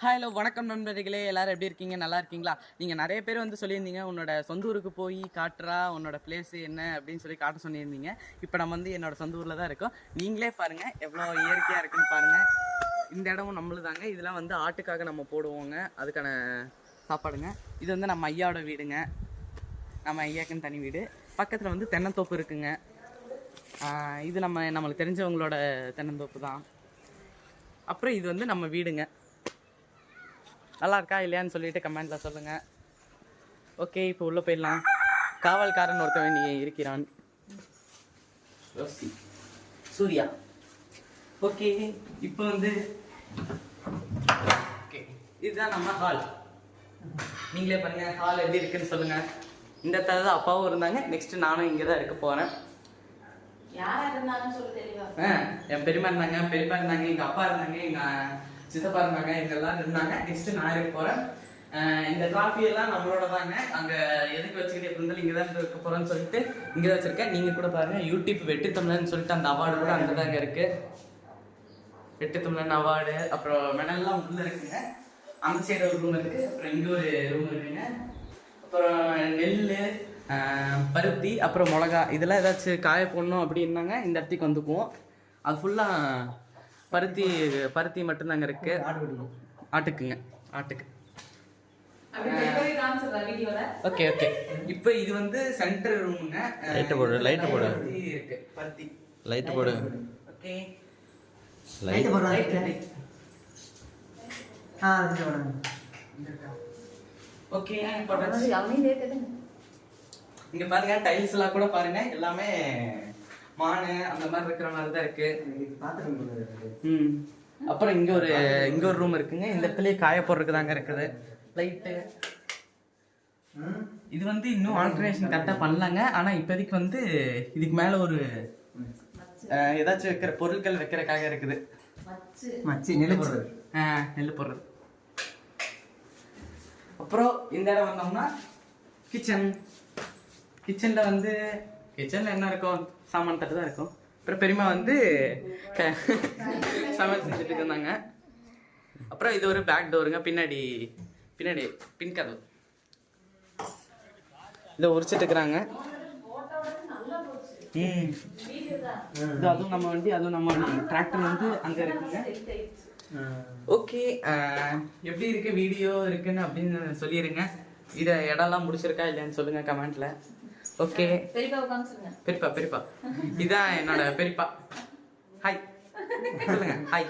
Hello வணக்கம் நண்பர்களே. எல்லாரும் எப்படி இருக்கீங்க? நல்லா இருக்கீங்களா? நீங்கள் நிறைய பேர் வந்து சொல்லியிருந்தீங்க உன்னோட சொந்த ஊருக்கு போய் காட்டுறா உன்னோட பிளேஸ் என்ன அப்படின்னு சொல்லி காட்ட சொல்லியிருந்தீங்க. இப்போ நம்ம வந்து என்னோட சொந்த ஊரில் தான் இருக்கோம். நீங்களே பாருங்கள் எவ்வளோ இயற்கையாக இருக்குன்னு பாருங்கள் இந்த இடமும் நம்மளுதாங்க. இதெல்லாம் வந்து ஆட்டுக்காக நம்ம போடுவோங்க. அதுக்கான சாப்பாடுங்க. இது வந்து நம்ம ஐயாவோட வீடுங்க. நம்ம ஐயாக்குன்னு தனி வீடு. பக்கத்தில் வந்து தென்னந்தோப்பு இருக்குங்க. இது நம்ம நம்மளுக்கு தெரிஞ்சவங்களோட தென்னந்தோப்பு தான். அப்புறம் இது வந்து நம்ம வீடுங்க. நல்லா இருக்கா இல்லையான்னு சொல்லிட்டு கமெண்ட்ல சொல்லுங்க. ஓகே இப்போ உள்ள போயிடலாம். காவல்காரன் ஒருத்தவன் நீ இருக்கிறான். சூர்யா. ஓகே இப்போ வந்து ஓகே இதுதான் நம்ம ஹால் நீங்களே பாருங்க ஹால் எப்படி இருக்குன்னு சொல்லுங்க. இந்த தான் அப்பாவும் இருந்தாங்க. நெக்ஸ்ட் நானும் இங்கே தான் இருக்க ஆ, என் பெரியமா இருந்தாங்க பெரியப்பா இருந்தாங்க எங்க அப்பா இருந்தாங்க எங்க சித்தப்பா இருந்தாங்க இவங்கெல்லாம் இருந்தாங்க நெக்ஸ்ட் நான் இருக்க போறேன். இந்த டிராஃபி எல்லாம் நம்மளோட தாங்க. அங்க எதுக்கு வச்சுக்கிட்டு எப்படி இருந்தாலும் இங்க தான் இருக்க போறேன்னு சொல்லிட்டு இங்க தான் வச்சிருக்கேன். நீங்க கூட பாருங்க யூடியூப் வெற்றி தமிழன் சொல்லிட்டு அந்த அவார்டு கூட அங்க தாங்க இருக்கு. வெற்றி தமிழன் அவார்டு அப்புறம் மெடல்லாம் உள்ள இருக்குங்க. அந்த சைடு ஒரு ரூம் இருக்கு அப்புறம் இங்க ஒரு ரூம் இருக்குங்க. அப்புறம் நெல் பருத்தி அப்புறம் மிளகா இதெல்லாம் ஏதாச்சும் காய போடணும் அப்படின்னாங்க. இந்த இடத்துக்கு வந்துக்குவோம் அது ஃபுல்லாக பருத்தி பருத்தி மட்டும்தாங்க இருக்கு. ஆட்டுக்குங்க ஆட்டுக்கு. ஓகே ஓகே இப்போ இது வந்து சென்டர் ரூமுங்க Light போடு, light போடு. பருத்தி இருக்கு பருத்தி. லைட் போடு. ஓகே லைட் ஓகே அவனையும் சேர்த்துடுங்க இங்க பாருங்க டைல்ஸ் எல்லாம் கூட பாருங்க எல்லாமே மானு அந்த மாதிரி இருக்கிற மாதிரி தான் இருக்கு. ம். அப்புறம் இங்க ஒரு இங்க ஒரு ரூம் இருக்குங்க. இந்த இடத்துலயே காய போடுறதுக்கு தாங்க இருக்குது லைட்டு இது வந்து இன்னும் ஆல்டர்னேஷன் கரெக்டாக பண்ணலாங்க. ஆனா இப்போதைக்கு வந்து இதுக்கு மேல ஒரு ஏதாச்சும் வைக்கிற பொருட்கள் வைக்கிறதுக்காக இருக்குது. மச்சு. மச்சி நெல் போடுறது. ஆ, நெல் போடுறது. அப்புறம் இந்த இடம் வந்தோம்னா கிச்சன் கிச்சன்ல வந்து கிச்சன்ல என்ன இருக்கும்? சாமான் தட்டு தான் இருக்கும். அப்புறம் பெரியமா வந்து சமையல் செஞ்சுட்டு இருந்தாங்க. அப்புறம் இது ஒரு பேக் டோருங்க பின்னாடி பின்னாடி பின் கதவு. இதை உரிச்சிட்டு இருக்கிறாங்க இது அதுவும் நம்ம வண்டி அதுவும் நம்ம டிராக்டர் வந்து அங்க இருக்குங்க. ஓகே எப்படி இருக்கு வீடியோ இருக்குன்னு அப்படின்னு சொல்லிடுங்க இதை இடம்லாம் முடிச்சிருக்கா இல்லையான்னு சொல்லுங்க கமெண்ட்ல ஓகே. பெரியப்பா பெரியப்பா. இதான் என்னோட பெரியப்பா. ஹாய் சொல்லுங்க. ஹாய்